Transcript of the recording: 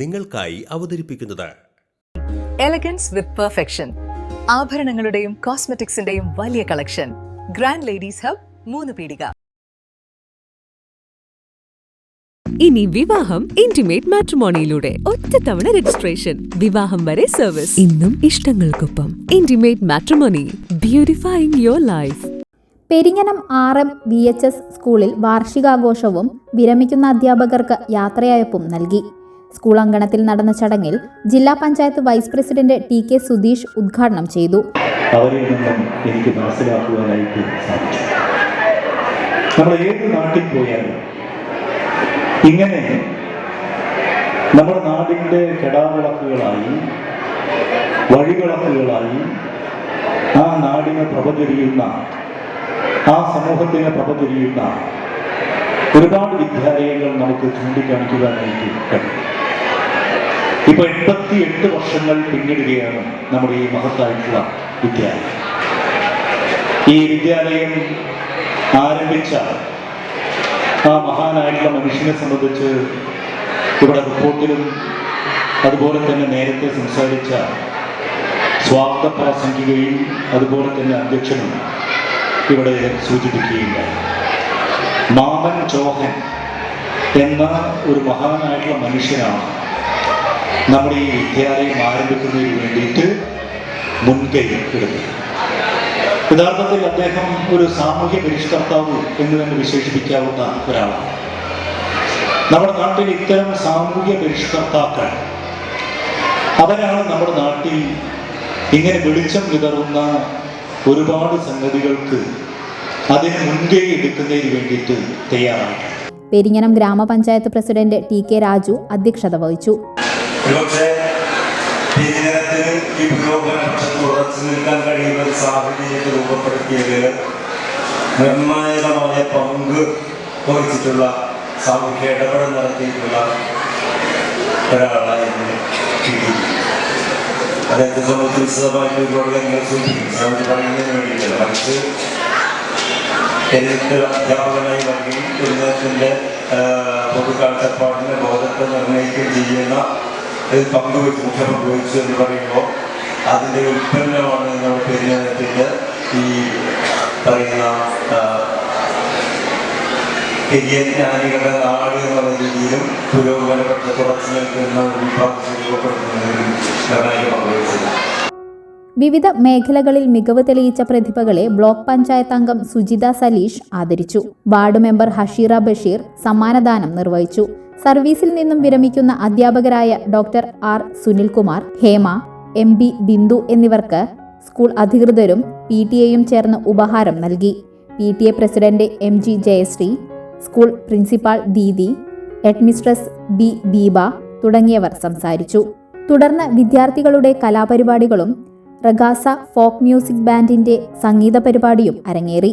നിങ്ങൾക്കായി അവതരിപ്പിക്കുന്നത്. എലഗൻസ് വിത്ത് പെർഫെക്ഷൻ ആഭരണങ്ങളുടെയും കോസ്മെറ്റിക്സിന്റെയും വലിയ കളക്ഷൻ. ഗ്രാൻഡ് ലേഡീസ് ഹബ് മൂന്ന് പീടിക. ഇനി വിവാഹം ഇന്റിമേറ്റ് മാട്രിമോണിയിലൂടെ ഒറ്റത്തവണ രജിസ്ട്രേഷൻ വിവാഹം വരെ സർവീസ് ഇന്നും ഇഷ്ടങ്ങൾക്കൊപ്പം. Intimate matrimony beautifying your life Peringanam R M V H S സ്കൂളിൽ വാർഷികാഘോഷവും വിരമിക്കുന്ന അധ്യാപകർക്ക് യാത്രയയപ്പും നൽകി. സ്കൂൾ അങ്കണത്തിൽ നടന്ന ചടങ്ങിൽ ജില്ലാ panchayat vice president T K Sudheesh ഉദ്ഘാടനം ചെയ്തു. അവരിൽ നിന്നും എനിക്ക് മനസ്സിലാക്കുവാനായിട്ട് സാധിച്ചു. നമ്മൾ ഏത് നാട്ടിൽ പോയാലും ഇങ്ങനെ നമ്മുടെ നാടിന്റെ കെടാവിളക്കുകളായി വഴിവിളക്കുകളായി ആ നാടിനെ പ്രപചരിയുന്ന ആ സമൂഹത്തിനെ പ്രപചരിയുന്ന ഒരുപാട് വിദ്യാലയങ്ങൾ നമുക്ക് ചൂണ്ടിക്കാണിക്കുവാനായിട്ട് കഴിയും. ഇപ്പൊ എൺപത്തി എട്ട് വർഷങ്ങൾ പിന്നിടുകയാണ് നമ്മുടെ ഈ മഹത്തായിട്ടുള്ള വിദ്യാലയം. ഈ വിദ്യാലയം ആരംഭിച്ച ആ മഹാനായിട്ടുള്ള മനുഷ്യനെ സംബന്ധിച്ച് ഇവിടെ റിപ്പോർട്ടിലും അതുപോലെ തന്നെ നേരത്തെ സംസാരിച്ച സ്വാഗത പ്രാസംഗികയും അതുപോലെ തന്നെ അധ്യക്ഷനും ഇവിടെ സൂചിപ്പിക്കുകയുണ്ടായി. മാമൻ ചോഹൻ എന്ന ഒരു മഹാനായിട്ടുള്ള മനുഷ്യനാണ് നമ്മുടെ ഈ വിദ്യാലയം ആരംഭിക്കുന്നതിന് വേണ്ടിയിട്ട് മുൻകൈ എടുത്തു. യഥാർത്ഥത്തിൽ അദ്ദേഹം ഒരു സാമൂഹ്യ പരിഷ്കർത്താവ് എന്ന് തന്നെ വിശേഷിപ്പിക്കാവുന്ന ഒരാളാണ്. നമ്മുടെ നാട്ടിൽ ഇത്തരം സാമൂഹ്യ പരിഷ്കർത്താക്കൾ അവരാണ് നമ്മുടെ നാട്ടിൽ ഇങ്ങനെ വെളിച്ചം വിതറുന്ന ഒരുപാട് സംഗതികൾക്ക് അതിന് മുൻകൈ എടുക്കുന്നതിന് വേണ്ടിയിട്ട് തയ്യാറാണ് പെരിങ്ങനം ഗ്രാമപഞ്ചായത്ത് പ്രസിഡന്റ് ടി കെ രാജു അധ്യക്ഷത വഹിച്ചു. ഒരുപക്ഷെ ഭീകരത്തിന് ഈ പുരോഗമന പക്ഷത്ത് ഉറച്ചു നിൽക്കാൻ കഴിയുന്ന ഒരു സാഹചര്യത്തെ രൂപപ്പെടുത്തിയതിൽ നിർണായകമായ പങ്ക് വഹിച്ചിട്ടുള്ള സാമൂഹ്യ ഇടപെടൽ നടത്തിയിട്ടുള്ള ഒരാളായിരുന്നു. അദ്ദേഹത്തെ സംബന്ധിച്ച് വിശദമായിട്ട് ഒരുപാട് കാര്യങ്ങൾ സൂചിപ്പിക്കും സാമൂഹ്യ പറയുന്നതിന് വേണ്ടിയിട്ടില്ല മറിച്ച് എഴുത്ത് അധ്യാപകനായി വരികയും കുടുംബത്തിന്റെ പൊതു കാഴ്ചപ്പാടിന്റെ ബോധത്തെ നിർണയിക്കുകയും ചെയ്യുന്ന ഒരു പങ്കുവെച്ച് പങ്കുവെച്ചു എന്ന് പറയുമ്പോൾ അതിന്റെ ഉൽപ്പന്നമാണ് നമ്മുടെ പെരിയാരത്തിന്റെ ഈ പറയുന്ന ജ്ഞാനികളുടെ നാട് എന്നുള്ള രീതിയിലും പുരോഗമനപ്പെട്ട തുടച്ചു നിൽക്കുന്ന ഒരു വിവിധ മേഖലകളിൽ മികവ് തെളിയിച്ച പ്രതിഭകളെ ബ്ലോക്ക് പഞ്ചായത്ത് അംഗം സുജിത സലീഷ് ആദരിച്ചു. വാർഡ് മെമ്പർ ഹഷീറ ബഷീർ സമ്മാനദാനം നിർവഹിച്ചു. സർവീസിൽ നിന്നും വിരമിക്കുന്ന അധ്യാപകരായ doctor R Sunilkumar Hema M B Bindu എന്നിവർക്ക് സ്കൂൾ അധികൃതരും പി ടി എയും ചേർന്ന് ഉപഹാരം നൽകി. P T A president M G Jayasree school principal Didi headmistress B Deepa തുടങ്ങിയവർ സംസാരിച്ചു. തുടർന്ന് വിദ്യാർത്ഥികളുടെ കലാപരിപാടികളും റഗാസ ഫോക്ക് മ്യൂസിക് ബാൻഡിന്റെ സംഗീത പരിപാടിയും അരങ്ങേറി.